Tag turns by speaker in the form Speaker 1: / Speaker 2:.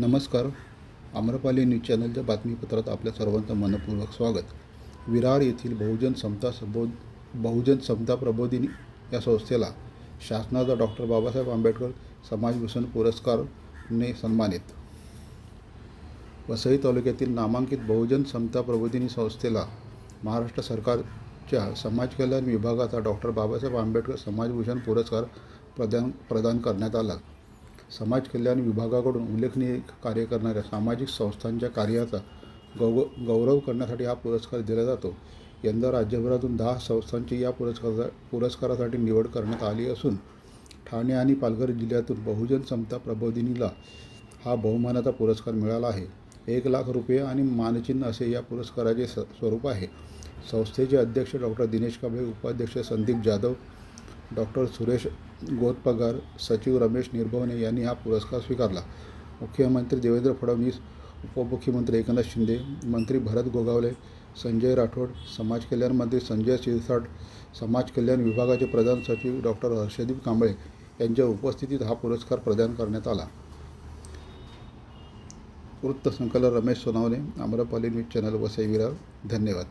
Speaker 1: नमस्कार. आम्रपाली न्यूज चॅनलच्या बातमीपत्रात आपल्या सर्वांचं मनपूर्वक स्वागत. विरार येथील बहुजन समता सबोध बहुजन समता प्रबोधिनी या संस्थेला शासनाचा डॉक्टर बाबासाहेब आंबेडकर समाजभूषण पुरस्कारने सन्मानित. वसई तालुक्यातील नामांकित बहुजन समता प्रबोधिनी संस्थेला महाराष्ट्र सरकारच्या समाज कल्याण विभागाचा डॉक्टर बाबासाहेब आंबेडकर समाजभूषण पुरस्कार प्रदान प्रदान करण्यात आला. समाज कल्याण विभागाकडून उल्लेखनीय कार्य करणाऱ्या सामाजिक संस्थांच्या कार्याचा गौ गौरव करण्यासाठी हा पुरस्कार दिला जातो. यंदा राज्यभरातून दहा संस्थांची या पुरस्कारा पुरस्कारासाठी निवड करण्यात आली असून ठाणे आणि पालघर जिल्ह्यातून बहुजन समता प्रबोधिनीला हा बहुमानाचा पुरस्कार मिळाला आहे. एक लाख रुपये आणि मानचिन्ह असे या पुरस्काराचे स स्वरूप आहे. संस्थेचे अध्यक्ष डॉक्टर दिनेश कांबळे उपाध्यक्ष संदीप जाधव डॉक्टर सुरेश गोतपगार सचिव रमेश निर्भवने यांनी हा पुरस्कार स्वीकारला. मुख्यमंत्री देवेंद्र फडणवीस उपमुख्यमंत्री एकनाथ शिंदे मंत्री भरत गोगावले संजय राठोड समाज कल्याण मंत्री संजय शिरसाट समाज कल्याण विभागाचे प्रधान सचिव डॉक्टर हर्षदीप कांबळे यांच्या उपस्थितीत हा पुरस्कार प्रदान करण्यात आला. वृत्तसंकलन रमेश सोनावणे आम्रपाली न्यूज चॅनल वसई विरार धन्यवाद.